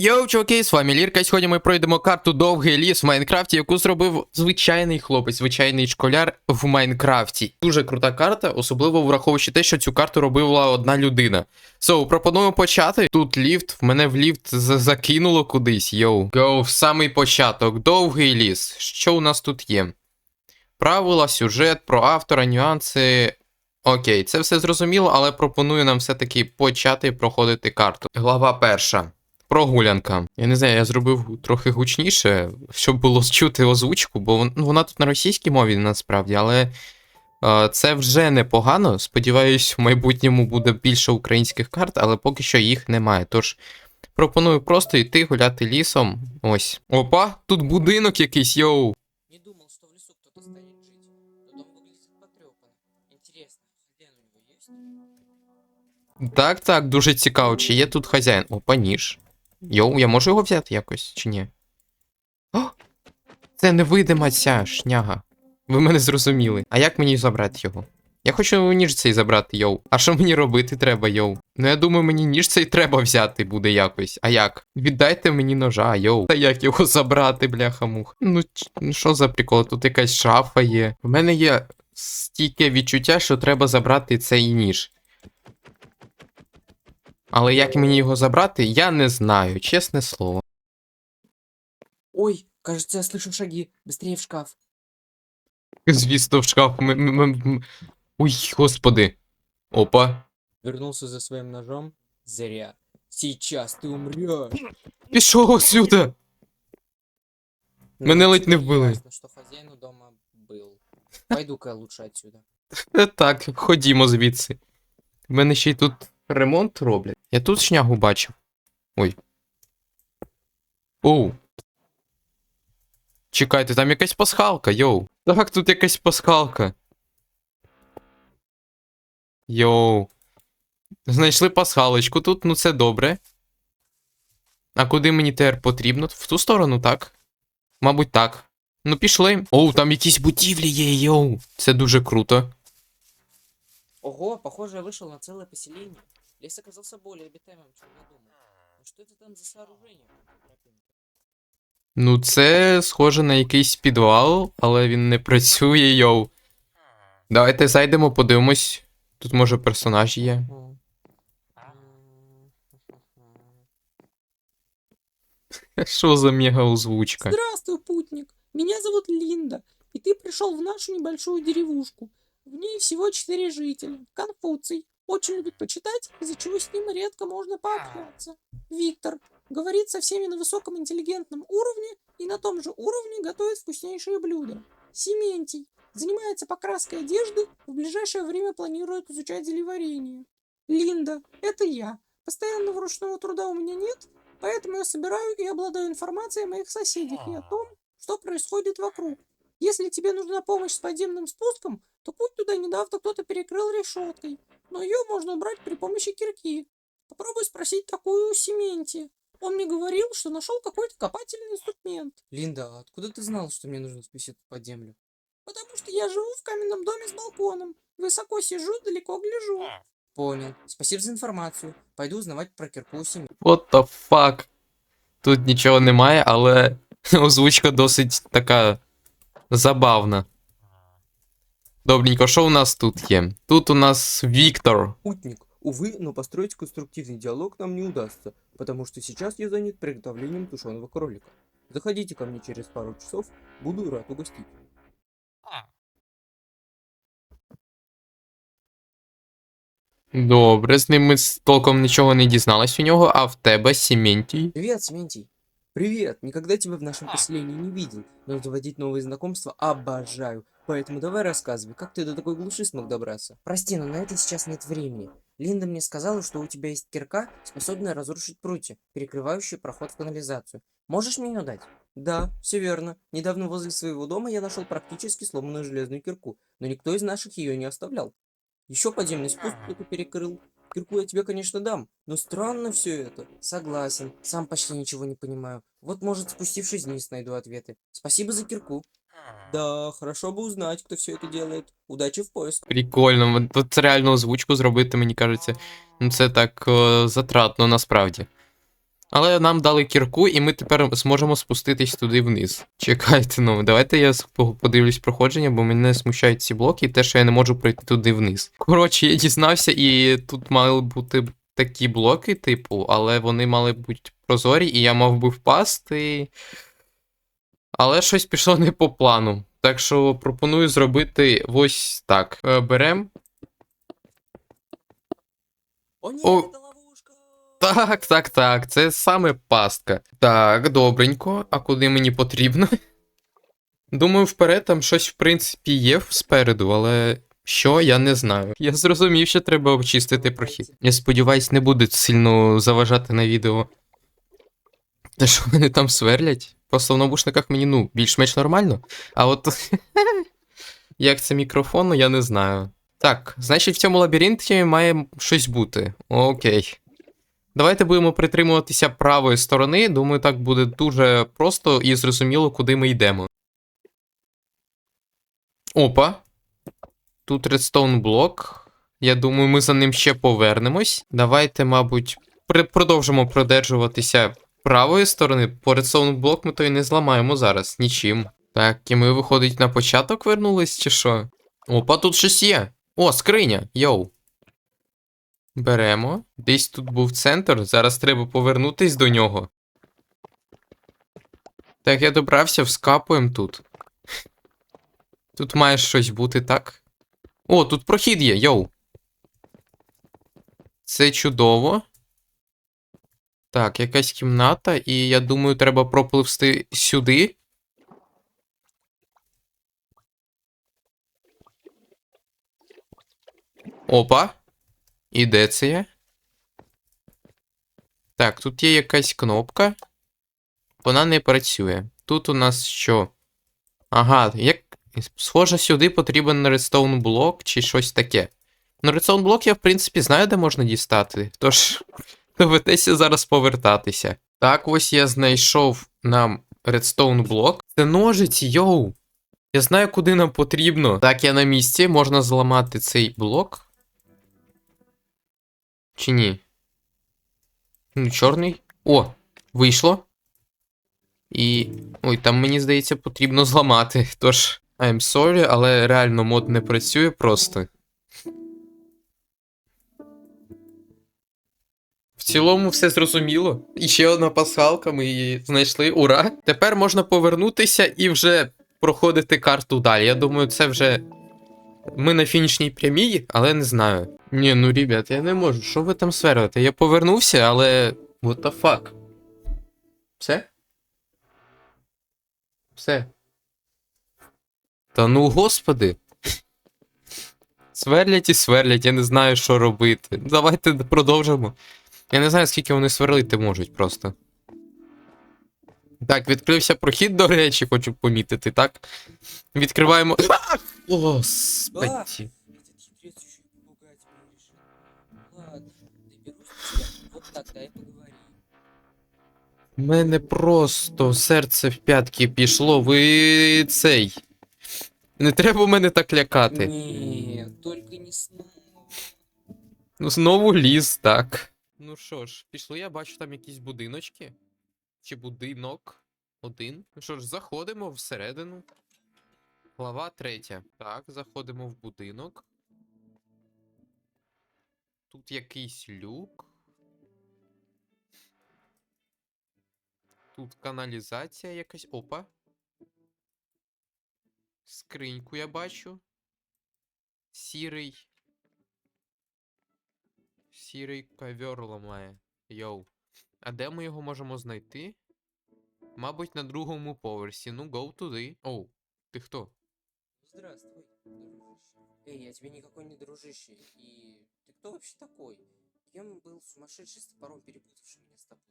Йоу, чуваки, з вами Лірка. Сьогодні ми пройдемо карту Довгий ліс в Майнкрафті, яку зробив звичайний хлопець, звичайний школяр в Майнкрафті. Дуже крута карта, особливо враховуючи те, що цю карту робила одна людина. So, пропоную почати. Тут ліфт, мене в ліфт закинуло кудись. Йоу. Гоу, в самий початок. Довгий ліс. Що у нас тут є? Правила, сюжет, про автора, нюанси. Окей, це все зрозуміло, але пропоную нам все-таки почати проходити карту. Глава перша. Прогулянка. Я не знаю, я зробив трохи гучніше, щоб було чути озвучку, бо ну, вона тут на російській мові насправді, але е, це вже непогано. Сподіваюсь, в майбутньому буде більше українських карт, але поки що їх немає. Тож пропоную просто йти гуляти лісом. Ось. Опа, тут будинок якийсь, йоу. Не думал, что в лесу кто-то станет жить. Но дом выглядит потрепанно. У него есть? Так, так, дуже цікаво, чи є тут хазяїн. Опа, ніж. Йоу, я можу його взяти якось, чи ні? О! Це невидима ця шняга. Ви мене зрозуміли. А як мені забрати його? Я хочу ніж цей забрати, йоу. А що мені робити треба, йоу? Ну я думаю, мені ніж цей треба взяти буде якось. А як? Віддайте мені ножа, йоу. Та як його забрати, бляха-муха? Ну, ну що за прикол? Тут якась шафа є. У мене є стільки відчуття, що треба забрати цей ніж. Але як мені його забрати, я не знаю, чесне слово. Ой, кажется, я слышу шаги. Быстрее в шкаф. Звісно, в шкаф. м- м- м- м. Ой, господи. Опа. Вернулся за своим ножом? Зря. Сейчас ты умрешь. Пішов сюди. Мене ледь не вбили. Ясно, что хозяин у дома был. Пойду-ка я лучше отсюда. Е, Так, ходімо звідси. В мене ще й тут ремонт роблять. Я тут шнягу бачив. Ой. Оу. Чекайте, там якась пасхалка, йоу. Так, тут якась пасхалка. Йоу. Знайшли пасхалочку тут, ну це добре. А куди мені тепер потрібно? В ту сторону, так? Мабуть, так. Ну, пішли. Оу, там якісь будівлі є, йоу. Це дуже круто. Ого, похоже, я вышел на целое поселение. Лес оказался более обитаемым, чем я думал. Но что это там за сооружение? Тропинка. Ну, це схоже на якийсь підвал, але він не працює, йоу. Давайте зайдемо, подивимось. Тут може персонаж є. О. Що за мега озвучка? Здравствуй, путник. Меня зовут Линда, и ты пришел в нашу небольшую деревушку. В ней всего четыре жителя. Конфуций. Очень любит почитать, из-за чего с ним редко можно пообщаться. Виктор. Говорит со всеми на высоком интеллигентном уровне и на том же уровне готовит вкуснейшие блюда. Сементий. Занимается покраской одежды, в ближайшее время планирует изучать зелеварение. Линда. Это я. Постоянного ручного труда у меня нет, Поэтому я собираю и обладаю информацией о моих соседях и о том, что происходит вокруг. Если тебе нужна помощь с подземным спуском, то путь туда недавно кто-то перекрыл решеткой, но ее можно убрать при помощи кирки. Попробуй спросить такую у Сементи. Он мне говорил, что нашел какой-то копательный инструмент. Линда, а откуда ты знала, что мне нужно спуститься под землю? Потому что я живу в каменном доме с балконом. Высоко сижу, далеко гляжу. Понял. Спасибо за информацию. Пойду узнавать про кирку у семьи. What the fuck? Тут нічого немає, але озвучка досить така забавна. Добренько, що у нас тут є? Тут у нас Віктор. Путник, увы, но построить конструктивный диалог нам не удастся, потому что сейчас я занят приготовлением тушеного кролика. Заходите ко мне через пару часов, буду рад угостить. Добре, з ним ми з- толком нічого не дізналась у нього, а в тебе Сіментій. Привет, Сементий. Привет, никогда тебя в нашем поселении не видел, но заводить новые знакомства обожаю, поэтому давай рассказывай, как ты до такой глуши смог добраться? Прости, но на это сейчас нет времени. Линда мне сказала, что у тебя есть кирка, способная разрушить прутья, перекрывающие проход в канализацию. Можешь мне ее дать? Да, все верно. Недавно возле своего дома я нашел практически сломанную железную кирку, но никто из наших ее не оставлял. Еще подземный спуск кто-то перекрыл. Кирку я тебе, конечно, дам, но странно все это. Согласен, сам почти ничего не понимаю. Вот, может, спустившись вниз, найду ответы. Спасибо за кирку. Да, хорошо бы узнать, кто все это делает. Удачи в поисках. Прикольно. Тут реально озвучку зробити, мені кажеться. Ну це так е, затратно насправді. Але нам дали кірку, і ми тепер зможемо спуститись туди вниз. Чекайте, ну давайте я подивлюсь проходження, бо мене смущають ці блоки і те, що я не можу пройти туди вниз. Коротше, я дізнався, і тут мали бути такі блоки, типу, але вони мали бути прозорі, і я мав би впасти. Але щось пішло не по плану. Так що пропоную зробити ось так. Е, Берем. О, нет, О. ловушка! Так, так, так, це саме пастка. Так, добренько. А куди мені потрібно? Думаю, вперед там щось, в принципі, є спереду, але що, я не знаю. Я зрозумів, що треба обчистити прохід. Я сподіваюсь, не буде сильно заважати на відео. Те, що вони там сверлять. Просто в навушниках мені, ну, більш-менш нормально. А от як це мікрофон, я не знаю. Так, значить, в цьому лабіринті має щось бути. Окей. Давайте будемо притримуватися правої сторони. Думаю, так буде дуже просто і зрозуміло, куди ми йдемо. Опа. Тут редстоун блок. Я думаю, ми за ним ще повернемось. Давайте, мабуть, продовжимо продержуватися правої сторони. По редстоун блок ми то й не зламаємо зараз нічим. Так, і ми, виходить, на початок вернулись, чи що? Опа, тут щось є. О, скриня. Йоу. Беремо. Десь тут був центр, зараз треба повернутись до нього. Так, я добрався, вскапуємо тут. Тут має щось бути, так? О, тут прохід є, йоу. Це чудово. Так, якась кімната, і я думаю, треба пропливсти сюди. Опа. І де це є? Так, тут є якась кнопка. Вона не працює. Тут у нас що? Ага, як. Схоже, сюди потрібен редстоун блок чи щось таке. Ну, редстоун блок я, в принципі, знаю, де можна дістати. Тож, доведеться зараз повертатися. Так, ось я знайшов нам редстоун блок. Це ножиці, йоу! Я знаю, куди нам потрібно. Так, я на місці, можна зламати цей блок. Чи ні? Ну, чорний. О, вийшло. І. Ой, там мені здається, потрібно зламати. Тож, I'm sorry, але реально мод не працює просто. Цілому все зрозуміло. І ще одна пасхалка, ми її знайшли. Ура! Тепер можна повернутися і вже проходити карту далі. Я думаю, це вже. Ми на фінішній прямій, але не знаю. Ні, ну ребят, я не можу. Що ви там сверлите? Я повернувся, але. What the fuck? Все? Все. Та ну господи. Сверлять і сверлять, я не знаю, що робити. Давайте продовжимо. Я не знаю, скільки вони сверлити можуть просто. Так, відкрився прохід, до речі, хочу помітити, так? Відкриваємо. Поговорим. У мене просто серце в п'ятки пішло, ви цей. Не треба мене так лякати. Нет, только не снова. Ну, знову ліс, так. Ну що ж, пішли, я бачу там якісь будиночки. Чи будинок? Один. Ну що ж, заходимо всередину. Глава третя. Так, заходимо в будинок. Тут якийсь люк. Тут каналізація якась. Опа. Скриньку я бачу. Сірий. Сірий ковер ламає. Йоу. А де ми його можемо знайти? Мабуть, на другому поверсі. Ну, гоу туди. Оу, ти хто? Здравствуй, дружище. Эй, я тебе никакой не дружище. И ты кто вообще такой? Кем был сумасшедший с топором, перепутавший меня с тобой?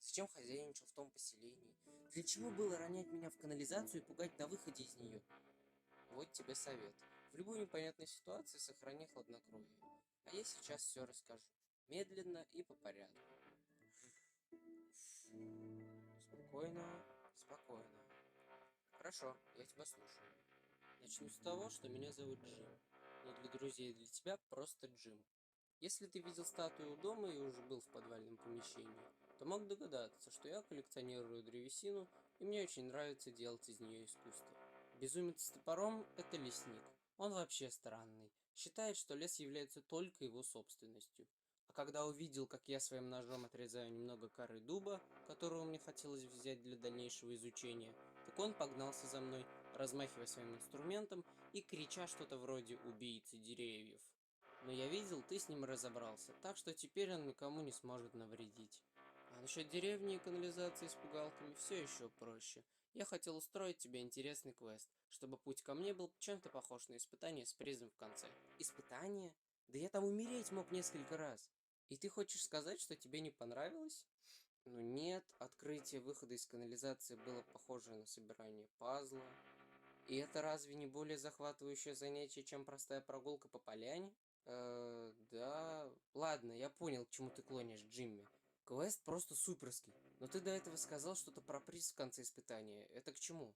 Зачем хозяйничал в том поселении? Для чего было ронять меня в канализацию и пугать на выходе из нее? Вот тебе совет. В любой непонятной ситуации сохрани хладнокровие. А я сейчас все расскажу. Медленно и по порядку. Спокойно, спокойно. Хорошо, я тебя слушаю. Начну с того, что меня зовут Джим. Но для друзей и для тебя просто Джим. Если ты видел статую дома и уже был в подвальном помещении, то мог догадаться, что я коллекционирую древесину, и мне очень нравится делать из нее искусство. Безумец с топором – это лесник. Он вообще странный. Считает, что лес является только его собственностью. Когда увидел, как я своим ножом отрезаю немного коры дуба, которую мне хотелось взять для дальнейшего изучения, так он погнался за мной, размахивая своим инструментом и крича что-то вроде «убийцы деревьев». Но я видел, ты с ним разобрался, так что теперь он никому не сможет навредить. А насчет деревни и канализации с пугалками все еще проще. Я хотел устроить тебе интересный квест, чтобы путь ко мне был чем-то похож на испытание с призом в конце. Испытание? Да я там умереть мог несколько раз. И ты хочешь сказать, что тебе не понравилось? Ну нет, открытие выхода из канализации было похоже на собирание пазла. И это разве не более захватывающее занятие, чем простая прогулка по поляне? Э, да. Ладно, я понял, к чему ты клонишь, Джимми. Квест просто суперский. Но ты до этого сказал что-то про приз в конце испытания. Это к чему?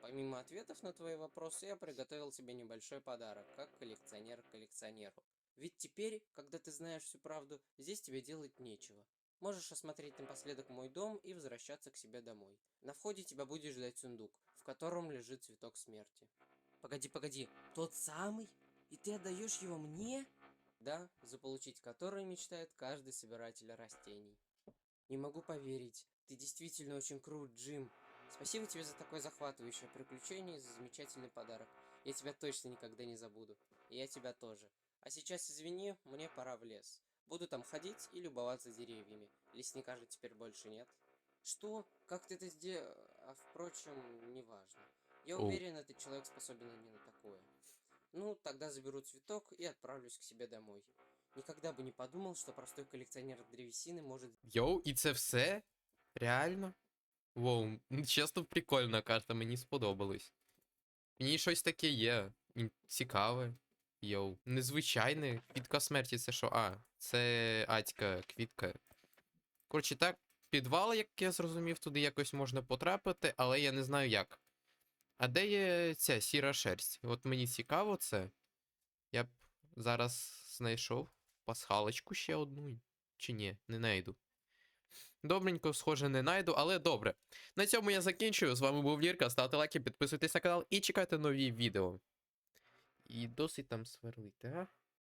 Помимо ответов на твои вопросы, я приготовил тебе небольшой подарок, как коллекционер коллекционеру. Ведь теперь, когда ты знаешь всю правду, здесь тебе делать нечего. Можешь осмотреть напоследок мой дом и возвращаться к себе домой. На входе тебя будет ждать сундук, в котором лежит цветок смерти. Погоди, погоди, тот самый? И ты отдаешь его мне? Да, заполучить который мечтает каждый собиратель растений. Не могу поверить. Ты действительно очень крут, Джим. Спасибо тебе за такое захватывающее приключение и за замечательный подарок. Я тебя точно никогда не забуду. И я тебя тоже. А сейчас извини, мне пора в лес. Буду там ходить и любоваться деревьями. Лесника же теперь больше нет. Что? Как ты это сделал? А впрочем, неважно. Я Оу. уверен, этот человек способен и не на такое. Ну, тогда заберу цветок и отправлюсь к себе домой. Никогда бы не подумал, что простой коллекционер древесины может Йоу, і це все? Реально? Воу, ну, чесно, прикольна карта, мені сподобалось. Мені щось таке є. ін- Цікаве. Йоу. Незвичайне. Квітка смерті це що? А, це Атька, квітка. Коротше, так, підвал, як я зрозумів, туди якось можна потрапити, але я не знаю як. А де є ця сіра шерсть? От мені цікаво це. Я б зараз знайшов пасхалочку ще одну. Чи ні, не найду. Добренько, схоже, не найду, але добре. На цьому я закінчую. З вами був Лірка. Ставте лайки, підписуйтесь на канал і чекайте нові відео. І досить там сверлити, а?